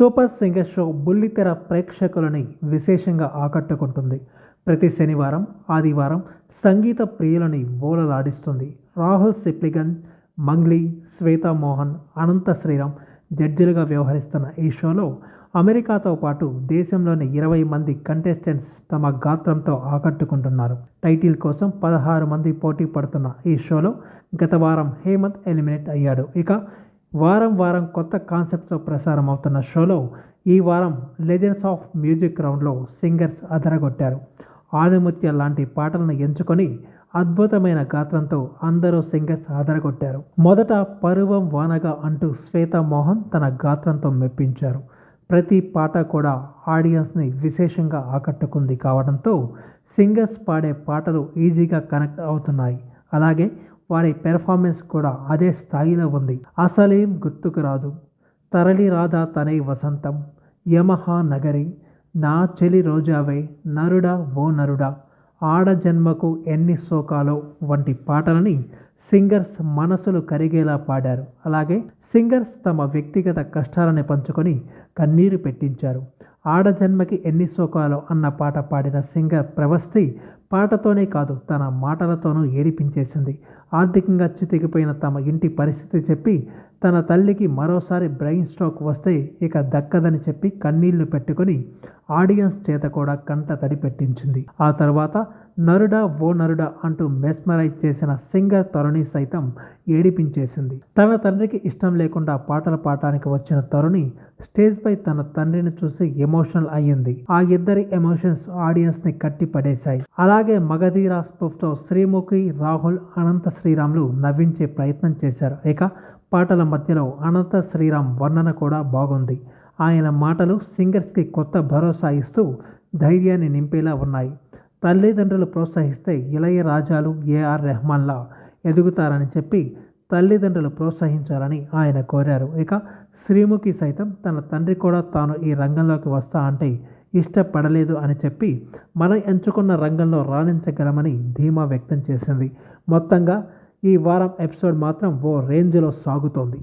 Super singer show బుల్లితెర ప్రేక్షకులని విశేషంగా ఆకట్టుకుంటుంది. ప్రతి శనివారం ఆదివారం సంగీత ప్రియులని ఓలలాడిస్తుంది రాహుల్ సిప్లిగన్ మంగ్లీ శ్వేతా మోహన్ అనంత శ్రీరామ్ జడ్జిలుగా వ్యవహరిస్తున్న ఈ షోలో అమెరికాతో పాటు దేశంలోని ఇరవై మంది కంటెస్టెంట్స్ తమ గాత్రంతో ఆకట్టుకుంటున్నారు. టైటిల్ కోసం పదహారు మంది పోటీ పడుతున్న ఈ షోలో గత వారం హేమంత్ ఎలిమినేట్ అయ్యాడు. ఇక వారం వారం కొత్త కాన్సెప్ట్తో ప్రసారం అవుతున్న షోలో ఈ వారం లెజెండ్స్ ఆఫ్ మ్యూజిక్ రౌండ్లో సింగర్స్ అదరగొట్టారు. ఆదిమత్య లాంటి పాటలను ఎంచుకొని అద్భుతమైన గాత్రంతో అందరూ సింగర్స్ అదరగొట్టారు. మొదట పరువం వానగా అంటూ శ్వేతా మోహన్ తన గాత్రంతో మెప్పించారు. ప్రతి పాట కూడా ఆడియన్స్ని విశేషంగా ఆకట్టుకుంది కావడంతో సింగర్స్ పాడే పాటలు ఈజీగా కనెక్ట్ అవుతున్నాయి. అలాగే వారి పెర్ఫార్మెన్స్ కూడా అదే స్థాయిలో ఉంది. అసలేం గుర్తుకు రాదు. తరలి రాధా తనై వసంతం. యమహా నగరి. నా చెలి రోజావే నరుడా ఓ నరుడా. ఆడ జన్మకు ఎన్ని శోకాలో వంటి పాటలని సింగర్స్ మనసులు కరిగేలా పాడారు. అలాగే సింగర్స్ తమ వ్యక్తిగత కష్టాలని పంచుకొని కన్నీరు పెట్టించారు. ఆడ జన్మకి ఎన్ని శోకాలో అన్న పాట పాడిన సింగర్ ప్రవస్తి పాటతోనే కాదు తన మాటలతోనూ ఏడిపించేసింది. ఆర్థికంగా చితికిపోయిన తమ ఇంటి పరిస్థితి చెప్పి తన తల్లికి మరోసారి బ్రెయిన్ స్ట్రోక్ వస్తే ఇక దక్కదని చెప్పి కన్నీళ్ళు పెట్టుకొని ఆడియన్స్ చేత కూడా కంట తడి పెట్టించింది. ఆ తర్వాత నరుడా ఓ నరుడా అంటూ మెస్మరైజ్ చేసిన సింగర్ తరుణి సైతం ఏడిపించేసింది. తన తండ్రికి ఇష్టం లేకుండా పాటలు పాడటానికి వచ్చిన తరుణి స్టేజ్పై తన తండ్రిని చూసి ఎమోషనల్ అయ్యింది. ఆ ఇద్దరి ఎమోషన్స్ ఆడియన్స్ని కట్టి పడేశాయి. అలాగే మగధీరా స్పూఫ్తో శ్రీముఖి రాహుల్ అనంత శ్రీరాములు నవ్వించే ప్రయత్నం చేశారు. ఇక పాటల మధ్యలో అనంత శ్రీరామ్ వర్ణన కూడా బాగుంది. ఆయన మాటలు సింగర్స్కి కొత్త భరోసా ఇస్తూ ధైర్యాన్ని నింపేలా ఉన్నాయి. తల్లిదండ్రులు ప్రోత్సహిస్తే ఇళయ రాజాలు ఏఆర్ రెహమాన్లా ఎదుగుతారని చెప్పి తల్లిదండ్రులు ప్రోత్సహించాలని ఆయన కోరారు. ఇక శ్రీముఖి సైతం తన తండ్రి కూడా తాను ఈ రంగంలోకి వస్తా అంటే ఇష్టపడలేదు అని చెప్పి మనం ఎంచుకున్న రంగంలో రాణించగలమని ధీమా వ్యక్తం చేసింది. మొత్తంగా ఈ వారం ఎపిసోడ్ మాత్రం ఓ రేంజ్లో సాగుతోంది.